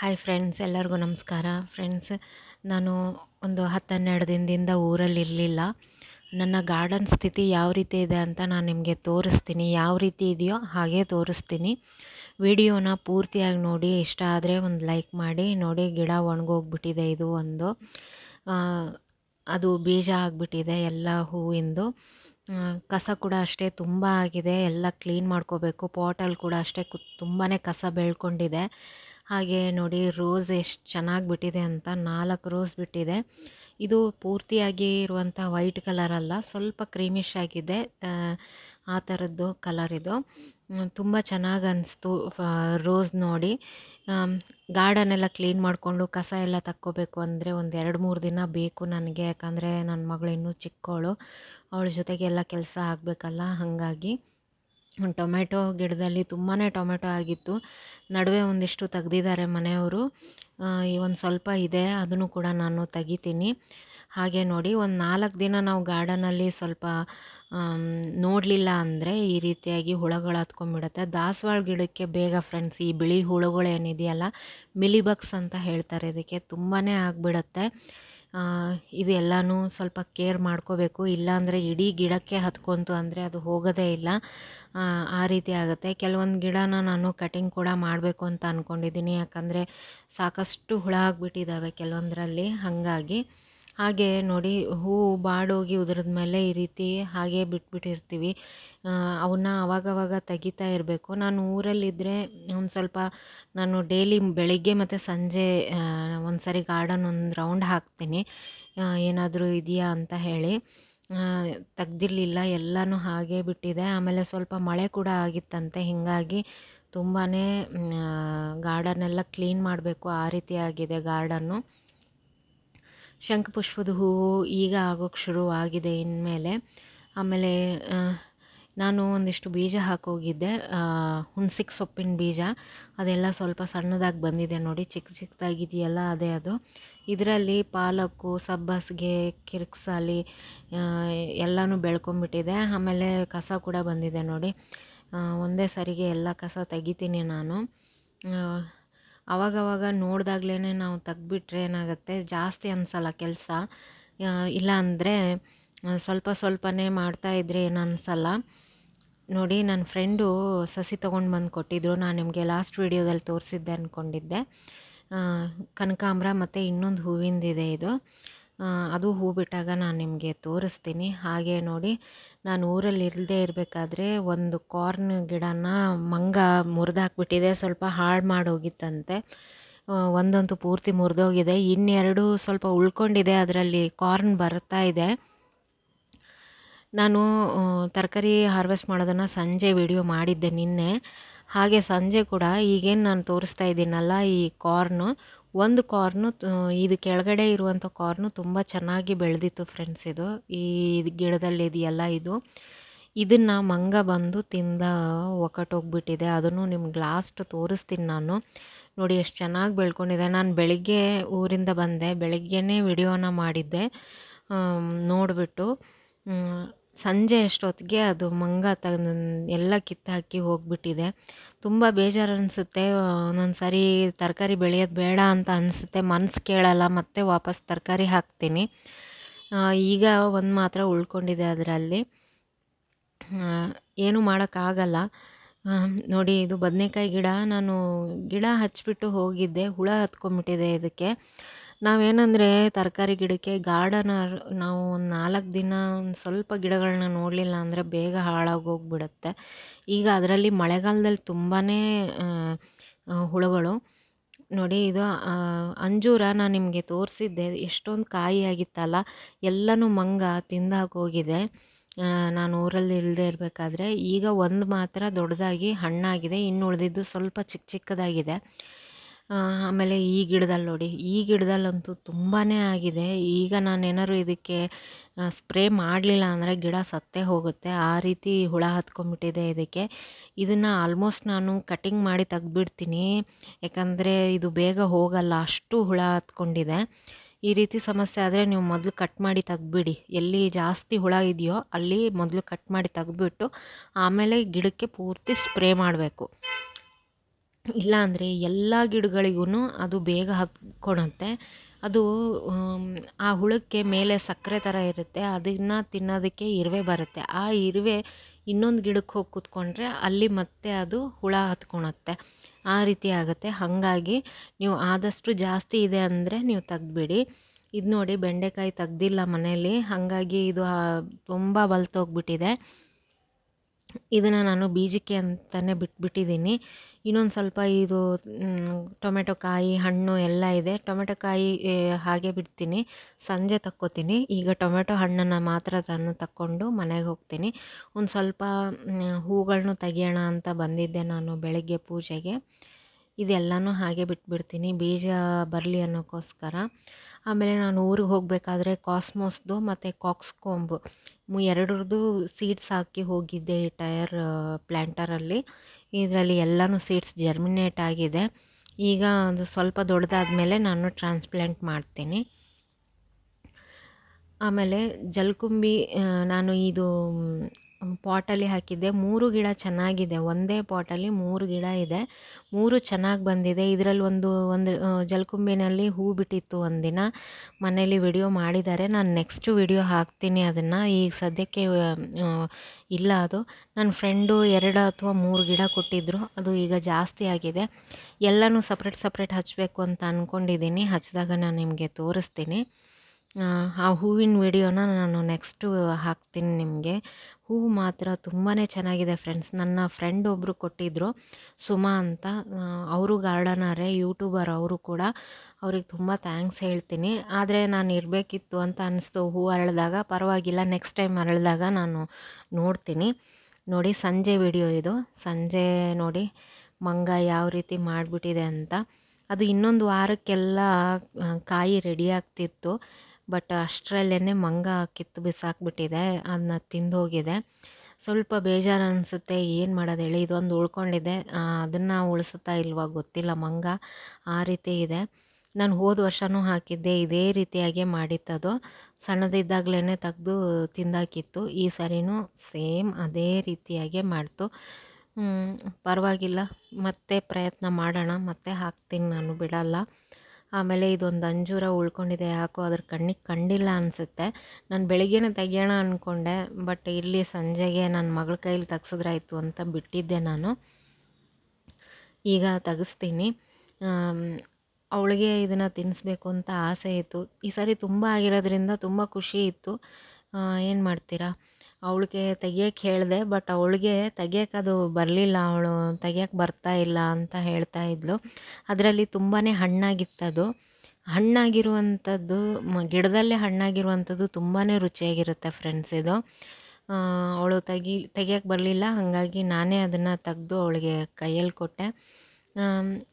Hi friends ಎಲ್ಲರಿಗೂ ನಮಸ್ಕಾರ. Friends ನಾನು ಒಂದು ಹತ್ತು ಹನ್ನೆರಡು ದಿನದಿಂದ ಊರಲ್ಲಿ ಇರಲಿಲ್ಲ. ನನ್ನ ಗಾರ್ಡನ್ ಸ್ಥಿತಿ ಯಾವ ರೀತಿ ಇದೆ ಅಂತ ನಾನು ನಿಮಗೆ ತೋರಿಸ್ತೀನಿ. ಯಾವ ರೀತಿ ಇದೆಯೋ ಹಾಗೆ ತೋರಿಸ್ತೀನಿ. ವಿಡಿಯೋನ ಪೂರ್ತಿಯಾಗಿ ನೋಡಿ, ಇಷ್ಟ ಆದರೆ ಒಂದು ಲೈಕ್ ಮಾಡಿ, ನೋಡಿ ಗಿಡ ಒಣಗೋಗ್ಬಿಟ್ಟಿದೆ ಇದು ಒಂದು. ಅದು ಬೀಜ ಆಗಿಬಿಟ್ಟಿದೆ ಎಲ್ಲ ಹೂವಿಂದು. ಕಸ ಕೂಡ ಅಷ್ಟೇ ತುಂಬ ಆಗಿದೆ. ಎಲ್ಲ ಕ್ಲೀನ್ ಮಾಡ್ಕೋಬೇಕು. ಪಾಟಲ್ಲಿ ಕೂಡ ಅಷ್ಟೇ ಕು ತುಂಬಾ ಕಸ ಬೆಳ್ಕೊಂಡಿದೆ. ಹಾಗೆ ನೋಡಿ ರೋಸ್ ಎಷ್ಟು ಚೆನ್ನಾಗಿ ಬಿಟ್ಟಿದೆ ಅಂತ ನಾಲ್ಕು ರೋಸ್ ಬಿಟ್ಟಿದೆ. ಇದು ಪೂರ್ತಿಯಾಗಿ ಇರುವಂಥ ವೈಟ್ ಕಲರ್ ಅಲ್ಲ ಸ್ವಲ್ಪ ಕ್ರೀಮಿಶ್ ಆಗಿದೆ ಆ, ಥರದ್ದು ಕಲರ್ ಇದು. ತುಂಬ ಚೆನ್ನಾಗಿ ಅನ್ನಿಸ್ತು ರೋಸ್ ನೋಡಿ. ಗಾರ್ಡನ್ ಎಲ್ಲ ಕ್ಲೀನ್ ಮಾಡಿಕೊಂಡು ಕಸ ಎಲ್ಲ ತಕ್ಕೋಬೇಕು ಅಂದರೆ ಒಂದು ಎರಡು ಮೂರು ದಿನ ಬೇಕು ನನಗೆ ಯಾಕಂದರೆ ನನ್ನ ಮಗಳು ಇನ್ನೂ ಚಿಕ್ಕವಳು ಅವಳ ಜೊತೆಗೆಲ್ಲ ಕೆಲಸ ಆಗಬೇಕಲ್ಲ ಹಾಗಾಗಿ. ಟೊಮೆಟೊ ಗಿಡದಲ್ಲಿ ತುಂಬಾ ಟೊಮೆಟೊ ಆಗಿತ್ತು. ನಡುವೆ ಒಂದಿಷ್ಟು ತೆಗ್ದಿದ್ದಾರೆ ಮನೆಯವರು. ಈ ಒಂದು ಸ್ವಲ್ಪ ಇದೆ, ಅದನ್ನು ಕೂಡ ನಾನು ತೆಗಿತೀನಿ. ಹಾಗೆ ನೋಡಿ, ಒಂದು ನಾಲ್ಕು ದಿನ ನಾವು ಗಾರ್ಡನಲ್ಲಿ ಸ್ವಲ್ಪ ನೋಡಲಿಲ್ಲ ಅಂದರೆ ಈ ರೀತಿಯಾಗಿ ಹುಳಗಳು ಹತ್ಕೊಂಡ್ಬಿಡುತ್ತೆ. ದಾಸವಾಳ ಗಿಡಕ್ಕೆ ಬೇಗ ಫ್ರೆಂಡ್ಸ್ ಈ ಬಿಳಿ ಹುಳುಗಳು ಏನಿದೆಯಲ್ಲ ಮಿಲಿಬಗ್ಸ್ ಅಂತ ಹೇಳ್ತಾರೆ. ಇದಕ್ಕೆ ತುಂಬಾ ಆಗಿಬಿಡತ್ತೆ. ಇದು ಎಲ್ಲನೂ ಸ್ವಲ್ಪ ಕೇರ್ ಮಾಡ್ಕೋಬೇಕು. ಇಲ್ಲಾಂದರೆ ಇಡೀ ಗಿಡಕ್ಕೆ ಹತ್ಕೊತು ಅಂದರೆ ಅದು ಹೋಗೋದೇ ಇಲ್ಲ. ಆ, ರೀತಿ ಆಗುತ್ತೆ. ಕೆಲವೊಂದು ಗಿಡನ ನಾನು ಕಟಿಂಗ್ ಕೂಡ ಮಾಡಬೇಕು ಅಂತ ಅಂದ್ಕೊಂಡಿದ್ದೀನಿ ಯಾಕಂದರೆ ಸಾಕಷ್ಟು ಹುಳ ಆಗಿಬಿಟ್ಟಿದ್ದಾವೆ ಕೆಲವೊಂದರಲ್ಲಿ. ಹಾಗಾಗಿ ಹಾಗೆ ನೋಡಿ ಹೂವು ಬಾಡೋಗಿ ಉದುರಿದ ಮೇಲೆ ಈ ರೀತಿ ಹಾಗೆ ಬಿಟ್ಬಿಟ್ಟಿರ್ತೀವಿ. ಅವನ್ನ ಅವಾಗವಾಗ ತೆಗಿತಾ ಇರಬೇಕು. ನಾನು ಊರಲ್ಲಿದ್ದರೆ ಒಂದು ಸ್ವಲ್ಪ ನಾನು ಡೈಲಿ ಬೆಳಿಗ್ಗೆ ಮತ್ತು ಸಂಜೆ ಒಂದು ಸರಿ ಗಾರ್ಡನ್ ಒಂದು ರೌಂಡ್ ಹಾಕ್ತೀನಿ. ಏನಾದರೂ ಇದೆಯಾ ಅಂತ ಹೇಳಿ. ತೆಗ್ದಿರಲಿಲ್ಲ, ಎಲ್ಲನೂ ಹಾಗೆ ಬಿಟ್ಟಿದೆ. ಆಮೇಲೆ ಸ್ವಲ್ಪ ಮಳೆ ಕೂಡ ಆಗಿತ್ತಂತೆ, ಹೀಗಾಗಿ ತುಂಬಾ ಗಾರ್ಡನ್ ಎಲ್ಲ ಕ್ಲೀನ್ ಮಾಡಬೇಕು. ಆ ರೀತಿ ಆಗಿದೆ ಗಾರ್ಡನ್ನು. ಶಂಖಪುಷ್ಪದ ಹೂವು ಈಗ ಆಗೋಕ್ಕೆ ಶುರುವಾಗಿದೆ ಇನ್ಮೇಲೆ. ಆಮೇಲೆ ನಾನು ಒಂದಿಷ್ಟು ಬೀಜ ಹಾಕೋಗಿದ್ದೆ ಹುಣ್ಸಿಕ್ ಸೊಪ್ಪಿನ ಬೀಜ. ಅದೆಲ್ಲ ಸ್ವಲ್ಪ ಸಣ್ಣದಾಗಿ ಬಂದಿದೆ ನೋಡಿ. ಚಿಕ್ಕ ಚಿಕ್ಕದಾಗಿದೆಯಲ್ಲ ಅದೇ ಅದು. ಇದರಲ್ಲಿ ಪಾಲಕ್ಕು, ಸಬ್ಬಸಿಗೆ, ಕಿರ್ಕ್ಸಾಲಿ ಎಲ್ಲನೂ ಬೆಳ್ಕೊಂಬಿಟ್ಟಿದೆ. ಆಮೇಲೆ ಕಸ ಕೂಡ ಬಂದಿದೆ ನೋಡಿ. ಒಂದೇ ಸರಿಗೆ ಎಲ್ಲ ಕಸ ತೆಗಿತೀನಿ ನಾನು. ಅವಾಗವಾಗ ನೋಡಿದಾಗ್ಲೇ ನಾವು ತೆಗ್ದ್ಬಿಟ್ರೆ ಏನಾಗುತ್ತೆ? ಜಾಸ್ತಿ ಅನಿಸಲ್ಲ ಕೆಲಸ. ಇಲ್ಲ ಅಂದರೆ ಸ್ವಲ್ಪ ಸ್ವಲ್ಪನೇ ಮಾಡ್ತಾ ಇದ್ದರೆ ಏನು ಅನಿಸಲ್ಲ. ನೋಡಿ ನನ್ನ ಫ್ರೆಂಡು ಸಸಿ ತೊಗೊಂಡು ಬಂದು ಕೊಟ್ಟಿದ್ರು. ನಾನು ನಿಮಗೆ ಲಾಸ್ಟ್ ವೀಡಿಯೋದಲ್ಲಿ ತೋರಿಸಿದ್ದೆ ಅಂದ್ಕೊಂಡಿದ್ದೆ ಕನಕಾಂಬ್ರ ಮತ್ತು ಇನ್ನೊಂದು ಹೂವಿಂದಿದೆ ಇದು. ಅದು ಹೂ ಬಿಟ್ಟಾಗ ನಾನು ನಿಮಗೆ ತೋರಿಸ್ತೀನಿ. ಹಾಗೆ ನೋಡಿ, ನಾನು ಊರಲ್ಲಿ ಇಲ್ಲದೆ ಇರಬೇಕಾದ್ರೆ ಒಂದು ಕಾರ್ನ್ ಗಿಡನ ಮಂಗ ಮುರಿದಾಕ್ಬಿಟ್ಟಿದೆ. ಸ್ವಲ್ಪ ಹಾಳು ಮಾಡೋಗಿತ್ತಂತೆ. ಒಂದಂತು ಪೂರ್ತಿ ಮುರಿದೋಗಿದೆ. ಇನ್ನೆರಡು ಸ್ವಲ್ಪ ಉಳ್ಕೊಂಡಿದೆ, ಅದರಲ್ಲಿ ಕಾರ್ನ್ ಬರ್ತಾ ಇದೆ. ನಾನು ತರಕಾರಿ ಹಾರ್ವೆಸ್ಟ್ ಮಾಡೋದನ್ನು ಸಂಜೆ ವಿಡಿಯೋ ಮಾಡಿದ್ದೆ ನಿನ್ನೆ. ಹಾಗೆ ಸಂಜೆ ಕೂಡ ಈಗೇನು ನಾನು ತೋರಿಸ್ತಾ ಇದ್ದೀನಲ್ಲ ಈ ಕಾರ್ನು ಒಂದು ಕಾರ್ನು ಇದು ಕೆಳಗಡೆ ಇರುವಂಥ ಕಾರ್ನು ತುಂಬ ಚೆನ್ನಾಗಿ ಬೆಳೆದಿತ್ತು ಫ್ರೆಂಡ್ಸ್ ಇದು. ಈ ಗಿಡದಲ್ಲಿ ಇದೆಯಲ್ಲ ಇದು. ಇದನ್ನು ಮಂಗ ಬಂದು ತಿಂದ ಒಕ್ಕಟೋಗ್ಬಿಟ್ಟಿದೆ ಅದನ್ನು ನಿಮ್ಗೆ ಲಾಸ್ಟ್ ತೋರಿಸ್ತೀನಿ ನಾನು. ನೋಡಿ ಎಷ್ಟು ಚೆನ್ನಾಗಿ ಬೆಳ್ಕೊಂಡಿದೆ. ನಾನು ಬೆಳಿಗ್ಗೆ ಊರಿಂದ ಬಂದೆ. ಬೆಳಿಗ್ಗೆನೇ ವಿಡಿಯೋನ ಮಾಡಿದ್ದೆ. ನೋಡಿಬಿಟ್ಟು ಸಂಜೆ ಅಷ್ಟೊತ್ತಿಗೆ ಅದು ಮಂಗ ತಗೊಂಡು ಎಲ್ಲ ಕಿತ್ತಾಕಿ ಹೋಗ್ಬಿಟ್ಟಿದೆ. ತುಂಬ ಬೇಜಾರು ಅನಿಸುತ್ತೆ. ಒಂದೊಂದು ಸಾರಿ ತರಕಾರಿ ಬೆಳೆಯೋದು ಬೇಡ ಅಂತ ಅನಿಸುತ್ತೆ. ಮನ್ಸು ಕೇಳಲ್ಲ, ಮತ್ತೆ ವಾಪಸ್ ತರಕಾರಿ ಹಾಕ್ತೀನಿ. ಈಗ ಒಂದು ಮಾತ್ರ ಉಳ್ಕೊಂಡಿದೆ ಅದರಲ್ಲಿ. ಏನು ಮಾಡೋಕ್ಕಾಗಲ್ಲ ನೋಡಿ, ಇದು ಬದನೆಕಾಯಿ ಗಿಡ. ನಾನು ಗಿಡ ಹಚ್ಚಿಬಿಟ್ಟು ಹೋಗಿದ್ದೆ. ಹುಳ ಹತ್ಕೊಂಡ್ಬಿಟ್ಟಿದೆ ಇದಕ್ಕೆ. ನಾವೇನಂದರೆ ತರಕಾರಿ ಗಿಡಕ್ಕೆ ಗಾರ್ಡನರ್ ನಾವು ಒಂದು ನಾಲ್ಕು ದಿನ ಒಂದು ಸ್ವಲ್ಪ ಗಿಡಗಳನ್ನ ನೋಡಲಿಲ್ಲ ಅಂದರೆ ಬೇಗ ಹಾಳಾಗೋಗ್ಬಿಡುತ್ತೆ ಈಗ ಅದರಲ್ಲಿ ಮಳೆಗಾಲದಲ್ಲಿ ತುಂಬಾ ಹುಳುಗಳು. ನೋಡಿ ಇದು ಅಂಜೂರ ನಾನು ನಿಮಗೆ ತೋರಿಸಿದ್ದೆ. ಎಷ್ಟೊಂದು ಕಾಯಿ ಆಗಿತ್ತಲ್ಲ ಎಲ್ಲನೂ ಮಂಗ ತಿಂದಾಕೋಗಿದೆ ನಾನು ಊರಲ್ಲಿ ಇಲ್ಲದೆ ಇರಬೇಕಾದ್ರೆ ಈಗ ಒಂದು ಮಾತ್ರ ದೊಡ್ಡದಾಗಿ ಹಣ್ಣಾಗಿದೆ. ಇನ್ನು ಉಳಿದಿದ್ದು ಸ್ವಲ್ಪ ಚಿಕ್ಕ ಚಿಕ್ಕದಾಗಿದೆ. ಆಮೇಲೆ ಈ ಗಿಡದಲ್ಲಿ ನೋಡಿ, ಈ ಗಿಡದಲ್ಲಂತೂ ತುಂಬಾ ಆಗಿದೆ. ಈಗ ನಾನೇನಾದ್ರು ಇದಕ್ಕೆ ಸ್ಪ್ರೇ ಮಾಡಲಿಲ್ಲ ಅಂದರೆ ಗಿಡ ಸತ್ತೇ ಹೋಗುತ್ತೆ. ಆ ರೀತಿ ಹುಳ ಹತ್ಕೊಂಡ್ಬಿಟ್ಟಿದೆ ಇದಕ್ಕೆ. ಇದನ್ನು ಆಲ್ಮೋಸ್ಟ್ ನಾನು ಕಟಿಂಗ್ ಮಾಡಿ ತೆಗ್ದುಬಿಡ್ತೀನಿ. ಯಾಕಂದರೆ ಇದು ಬೇಗ ಹೋಗಲ್ಲ, ಅಷ್ಟು ಹುಳ ಹತ್ಕೊಂಡಿದೆ. ಈ ರೀತಿ ಸಮಸ್ಯೆ ಆದರೆ ನೀವು ಮೊದಲು ಕಟ್ ಮಾಡಿ ತೆಗ್ದುಬಿಡಿ. ಎಲ್ಲಿ ಜಾಸ್ತಿ ಹುಳ ಇದೆಯೋ ಅಲ್ಲಿ ಮೊದಲು ಕಟ್ ಮಾಡಿ ತೆಗ್ದುಬಿಟ್ಟು ಆಮೇಲೆ ಗಿಡಕ್ಕೆ ಪೂರ್ತಿ ಸ್ಪ್ರೇ ಮಾಡಬೇಕು. ಇಲ್ಲಾಂದರೆ ಎಲ್ಲ ಗಿಡಗಳಿಗೂ ಅದು ಬೇಗ ಹತ್ಕೊಳುತ್ತೆ ಅದು ಆ ಹುಳಕ್ಕೆ ಮೇಲೆ ಸಕ್ಕರೆ ಥರ ಇರುತ್ತೆ. ಅದನ್ನು ತಿನ್ನೋದಕ್ಕೆ ಇರುವೆ ಬರುತ್ತೆ. ಆ ಇರುವೆ ಇನ್ನೊಂದು ಗಿಡಕ್ಕೆ ಹೋಗಿ ಕೂತ್ಕೊಂಡ್ರೆ ಅಲ್ಲಿ ಮತ್ತೆ ಅದು ಹುಳ ಹತ್ಕೊಳತ್ತೆ ಆ ರೀತಿ ಆಗುತ್ತೆ. ಹಾಗಾಗಿ ನೀವು ಆದಷ್ಟು ಜಾಸ್ತಿ ಇದೆ ಅಂದರೆ ನೀವು ತೆಗ್ದುಬಿಡಿ. ಇದು ನೋಡಿ ಬೆಂಡೆಕಾಯಿ ತೆಗ್ದಿಲ್ಲ ಮನೆಯಲ್ಲಿ ಹಾಗಾಗಿ ಇದು ತುಂಬ ಬಲ್ತೋಗ್ಬಿಟ್ಟಿದೆ ಇದನ್ನು ನಾನು ಬೀಜಕ್ಕೆ ಅಂತಲೇ ಬಿಟ್ಬಿಟ್ಟಿದ್ದೀನಿ ಇನ್ನೊಂದು ಸ್ವಲ್ಪ ಇದು ಟೊಮೆಟೊ ಕಾಯಿ, ಹಣ್ಣು ಎಲ್ಲ ಇದೆ. ಟೊಮೆಟೊ ಕಾಯಿ ಹಾಗೆ ಬಿಡ್ತೀನಿ. ಸಂಜೆ ತಕ್ಕೋತೀನಿ. ಈಗ ಟೊಮೆಟೊ ಹಣ್ಣನ್ನು ಮಾತ್ರ ನಾನು ತಕ್ಕೊಂಡು ಮನೆಗೆ ಹೋಗ್ತೀನಿ. ಒಂದು ಸ್ವಲ್ಪ ಹೂಗಳನ್ನೂ ತೆಗಿಯೋಣ ಅಂತ ಬಂದಿದ್ದೆ ನಾನು ಬೆಳಗ್ಗೆ ಪೂಜೆಗೆ. ಇದೆಲ್ಲನೂ ಹಾಗೆ ಬಿಟ್ಬಿಡ್ತೀನಿ. ಬೀಜ ಬರಲಿ ಅನ್ನೋಕ್ಕೋಸ್ಕರ ಆಮೇಲೆ ನಾನು ಊರಿಗೆ ಹೋಗಬೇಕಾದ್ರೆ ಕಾಸ್ಮೋಸ್ದು ಮತ್ತು ಕಾಕ್ಸ್ಕೊಂಬು. ಎರಡರದ್ದು ಸೀಡ್ಸ್ ಹಾಕಿ ಹೋಗಿದ್ದೆ ಟಯರ್ ಪ್ಲ್ಯಾಂಟರಲ್ಲಿ ಇದರಲ್ಲಿ ಎಲ್ಲನೂ ಸೀಡ್ಸ್ ಜರ್ಮಿನೇಟ್ ಆಗಿದೆ. ಈಗ ಅದು ಸ್ವಲ್ಪ ದೊಡ್ಡದಾದ ಮೇಲೆ ನಾನು ಟ್ರಾನ್ಸ್ಪ್ಲಾಂಟ್ ಮಾಡ್ತೀನಿ. ಆಮೇಲೆ ಜಲ್ಕುಂಬಿ ನಾನು ಇದು ಪಾಟಲ್ಲಿ ಹಾಕಿದ್ದೆ. ಮೂರು ಗಿಡ ಚೆನ್ನಾಗಿದೆ. ಒಂದೇ ಪಾಟಲ್ಲಿ ಮೂರು ಗಿಡ ಇದೆ. ಮೂರು ಚೆನ್ನಾಗಿ ಬಂದಿದೆ. ಇದರಲ್ಲಿ ಒಂದು ಒಂದು ಜಲ್ಕುಂಬಿನಲ್ಲಿ ಹೂ ಬಿಟ್ಟಿತ್ತು ಒಂದಿನ. ಮನೇಲಿ ವಿಡಿಯೋ ಮಾಡಿದ್ದಾರೆ. ನಾನು ನೆಕ್ಸ್ಟ್ ವಿಡಿಯೋ ಹಾಕ್ತೀನಿ ಅದನ್ನು. ಈಗ ಸದ್ಯಕ್ಕೆ ಇಲ್ಲ ಅದು. ನನ್ನ ಫ್ರೆಂಡು ಎರಡು ಅಥವಾ ಮೂರು ಗಿಡ ಕೊಟ್ಟಿದ್ದರು ಅದು ಈಗ ಜಾಸ್ತಿ ಆಗಿದೆ. ಎಲ್ಲನೂ ಸಪ್ರೇಟ್ ಸಪ್ರೇಟ್ ಹಚ್ಚಬೇಕು ಅಂತ ಅಂದ್ಕೊಂಡಿದ್ದೀನಿ ಹಚ್ಚಿದಾಗ ನಾನು ನಿಮಗೆ ತೋರಿಸ್ತೀನಿ. ಆ ಹೂವಿನ ವಿಡಿಯೋನ ನಾನು ನೆಕ್ಸ್ಟು ಹಾಕ್ತೀನಿ ನಿಮಗೆ. ಹೂವು ಮಾತ್ರ ತುಂಬಾ ಚೆನ್ನಾಗಿದೆ ಫ್ರೆಂಡ್ಸ್. ನನ್ನ ಫ್ರೆಂಡ್ ಒಬ್ಬರು ಕೊಟ್ಟಿದ್ದರು ಸುಮಾ ಅಂತ. ಅವರು ಗಾರ್ಡನರೇ, ಯೂಟ್ಯೂಬರ್ ಅವರು ಕೂಡ. ಅವ್ರಿಗೆ ತುಂಬ ಥ್ಯಾಂಕ್ಸ್ ಹೇಳ್ತೀನಿ. ಆದರೆ ನಾನು ಇರಬೇಕಿತ್ತು ಅಂತ ಅನಿಸ್ತು. ಹೂ ಅರಳಿದಾಗ, ಪರವಾಗಿಲ್ಲ, ನೆಕ್ಸ್ಟ್ ಟೈಮ್ ಅರಳಿದಾಗ ನಾನು ನೋಡ್ತೀನಿ. ನೋಡಿ, ಸಂಜೆ ವಿಡಿಯೋ ಇದು. ಸಂಜೆ ನೋಡಿ, ಮಂಗ ಯಾವ ರೀತಿ ಮಾಡಿಬಿಟ್ಟಿದೆ ಅಂತ. ಅದು ಇನ್ನೊಂದು ವಾರಕ್ಕೆಲ್ಲ ಕಾಯಿ ರೆಡಿ ಆಗ್ತಿತ್ತು. ಬಟ್ ಅಷ್ಟರಲ್ಲೇ ಮಂಗ ಕಿತ್ತು ಬಿಸಾಕ್ಬಿಟ್ಟಿದೆ ಅದನ್ನ ತಿಂದೋಗಿದೆ. ಸ್ವಲ್ಪ ಬೇಜಾರು ಅನಿಸುತ್ತೆ, ಏನು ಮಾಡೋದು ಹೇಳಿ, ಇದೊಂದು ಉಳ್ಕೊಂಡಿದೆ. ಅದನ್ನು ಉಳಿಸುತ್ತಾ ಇಲ್ವಾ ಗೊತ್ತಿಲ್ಲ, ಮಂಗ ಆ ರೀತಿ ಇದೆ. ನಾನು ಹೋದ ವರ್ಷವೂ ಹಾಕಿದ್ದೆ, ಇದೇ ರೀತಿಯಾಗಿ ಮಾಡಿತ್ತದು. ಸಣ್ಣದಿದ್ದಾಗಲೇ ತೆಗೆದು ತಿಂದಾಕಿತ್ತು, ಈ ಸರಿನೂ ಸೇಮ್ ಅದೇ ರೀತಿಯಾಗೆ ಮಾಡ್ತು. ಪರವಾಗಿಲ್ಲ, ಮತ್ತೆ ಪ್ರಯತ್ನ ಮಾಡೋಣ, ಮತ್ತೆ ಹಾಕ್ತೀನಿ ನಾನು, ಬಿಡಲ್ಲ. ಆಮೇಲೆ ಇದೊಂದು ಅಂಜೂರ ಉಳ್ಕೊಂಡಿದೆ, ಯಾಕೋ ಅದ್ರ ಕಣ್ಣಿಗೆ ಕಂಡಿಲ್ಲ ಅನಿಸುತ್ತೆ. ನಾನು ಬೆಳಿಗ್ಗೆನೇ ತೆಗಿಯೋಣ ಅಂದ್ಕೊಂಡೆ ಬಟ್ ಇಲ್ಲಿ ಸಂಜೆಗೆ ನನ್ನ ಮಗಳ ಕೈಲಿ ತೆಗ್ಸಿದ್ರಾಯ್ತು ಅಂತ ಬಿಟ್ಟಿದ್ದೆ ನಾನು. ಈಗ ತೆಗಿಸ್ತೀನಿ. ಅವಳಿಗೆ ಇದನ್ನು ತಿನ್ನಿಸ್ಬೇಕು ಅಂತ ಆಸೆ ಇತ್ತು. ಈ ಸಾರಿ ತುಂಬ ಆಗಿರೋದ್ರಿಂದ ತುಂಬ ಖುಷಿ ಇತ್ತು. ಏನು ಮಾಡ್ತೀರಾ? ಅವಳಿಗೆ ತೆಗಿಯೋಕ್ಕೆ ಹೇಳಿದೆ ಬಟ್ ಅವಳಿಗೆ ತೆಗಿಯಕ್ಕೆ ಅದು ಬರಲಿಲ್ಲ. ಅವಳು ತೆಗಿಯಕ್ಕೆ ಬರ್ತಾ ಇಲ್ಲ ಅಂತ ಹೇಳ್ತಾ ಇದ್ಲು. ಅದರಲ್ಲಿ ತುಂಬಾ ಹಣ್ಣಾಗಿತ್ತದು. ಹಣ್ಣಾಗಿರುವಂಥದ್ದು ಮ, ಗಿಡದಲ್ಲೇ ಹಣ್ಣಾಗಿರುವಂಥದ್ದು ತುಂಬಾ ರುಚಿಯಾಗಿರುತ್ತೆ ಫ್ರೆಂಡ್ಸ್ ಇದು. ಅವಳು ತೆಗಿ ತೆಗಿಯಕ್ಕೆ ಬರಲಿಲ್ಲ. ಹಾಗಾಗಿ ನಾನೇ ಅದನ್ನು ತೆಗೆದು ಅವಳಿಗೆ ಕೈಯಲ್ಲಿ ಕೊಟ್ಟೆ.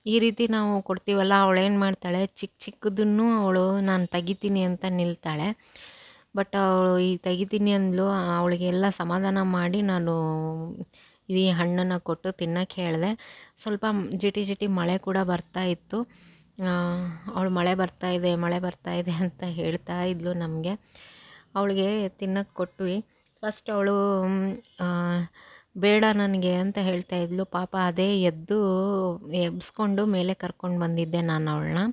ಈ ರೀತಿ ನಾವು ಕೊಡ್ತೀವಲ್ಲ, ಅವಳೇನು ಮಾಡ್ತಾಳೆ? ಚಿಕ್ಕ ಚಿಕ್ಕದನ್ನು ಅವಳು, ನಾನು ತೆಗಿತೀನಿ ಅಂತ ನಿಲ್ತಾಳೆ. ಬಟ್ ಅವಳು ಈ ತೆಗಿತೀನಿ ಅಂದಳು ಅವಳಿಗೆಲ್ಲ ಸಮಾಧಾನ ಮಾಡಿ ನಾನು ಈ ಹಣ್ಣನ್ನು ಕೊಟ್ಟು ತಿನ್ನಕ್ಕೆ ಹೇಳಿದೆ. ಸ್ವಲ್ಪ ಜಿಟಿ ಜಿಟಿ ಮಳೆ ಕೂಡ ಬರ್ತಾ ಇತ್ತು. ಅವಳು ಮಳೆ ಬರ್ತಾ ಇದೆ, ಮಳೆ ಬರ್ತಾ ಇದೆ ಅಂತ ಹೇಳ್ತಾ ಇದ್ಲು ನಮಗೆ. ಅವಳಿಗೆ ತಿನ್ನಕ್ಕೆ ಕೊಟ್ವಿ. ಫಸ್ಟ್ ಅವಳು ಬೇಡ ನನಗೆ ಅಂತ ಹೇಳ್ತಾ ಇದ್ಲು. ಪಾಪ ಅದೇ ಎದ್ದು ಎಬ್ಸ್ಕೊಂಡು ಮೇಲೆ ಕರ್ಕೊಂಡು ಬಂದಿದ್ದೆ ನಾನು ಅವಳನ್ನ.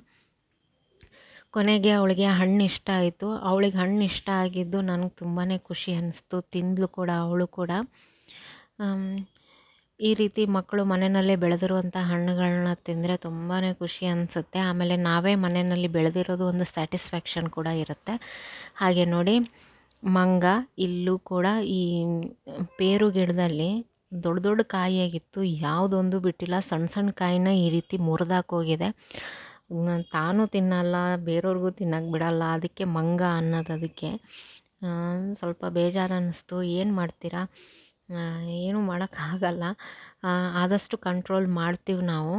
ಕೊನೆಗೆ ಅವಳಿಗೆ ಹಣ್ಣು ಇಷ್ಟ ಆಯಿತು. ಅವಳಿಗೆ ಹಣ್ಣು ಇಷ್ಟ ಆಗಿದ್ದು ನನಗೆ ತುಂಬಾ ಖುಷಿ ಅನ್ನಿಸ್ತು ತಿಂದಲು ಕೂಡ ಅವಳು ಕೂಡ. ಈ ರೀತಿ ಮಕ್ಕಳು ಮನೆಯಲ್ಲೇ ಬೆಳೆದಿರುವಂಥ ಹಣ್ಣುಗಳನ್ನ ತಿಂದರೆ ತುಂಬಾ ಖುಷಿ ಅನಿಸುತ್ತೆ. ಆಮೇಲೆ ನಾವೇ ಮನೆಯಲ್ಲಿ ಬೆಳೆದಿರೋದು ಒಂದು ಸ್ಯಾಟಿಸ್ಫ್ಯಾಕ್ಷನ್ ಕೂಡ ಇರುತ್ತೆ. ಹಾಗೆ ನೋಡಿ, ಮಂಗ, ಇಲ್ಲೂ ಕೂಡ ಈ ಪೇರು ಗಿಡದಲ್ಲಿ ದೊಡ್ಡ ದೊಡ್ಡ ಕಾಯಿಯಾಗಿತ್ತು. ಯಾವುದೊಂದು ಬಿಟ್ಟಿಲ್ಲ. ಸಣ್ಣ ಸಣ್ಣ ಕಾಯಿನ ಈ ರೀತಿ ಮುರಿದಾಕೋಗಿದೆ ತಾನು ತಿನ್ನಲ್ಲ ಬೇರೆಯವ್ರಿಗೂ ತಿನ್ನಕ್ಕೆ ಬಿಡಲ್ಲ, ಅದಕ್ಕೆ ಮಂಗ ಅನ್ನೋದು ಅದಕ್ಕೆ. ಸ್ವಲ್ಪ ಬೇಜಾರು ಅನ್ನಿಸ್ತು ಏನು ಮಾಡ್ತೀರಾ? ಏನೂ ಮಾಡೋಕ್ಕಾಗಲ್ಲ ಆದಷ್ಟು ಕಂಟ್ರೋಲ್ ಮಾಡ್ತೀವಿ ನಾವು.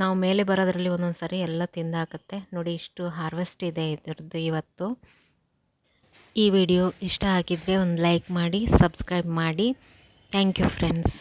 ನಾವು ಮೇಲೆ ಬರೋದ್ರಲ್ಲಿ ಒಂದೊಂದು ಸರಿ ಎಲ್ಲ ತಿಂದಾಕತ್ತೆ. ನೋಡಿ, ಇಷ್ಟು ಹಾರ್ವೆಸ್ಟ್ ಇದೆ ಇದ್ರದ್ದು ಇವತ್ತು. ಈ ವಿಡಿಯೋ ಇಷ್ಟ ಆಗಿದ್ದರೆ ಒಂದು ಲೈಕ್ ಮಾಡಿ ಸಬ್ಸ್ಕ್ರೈಬ್ ಮಾಡಿ. Thank you friends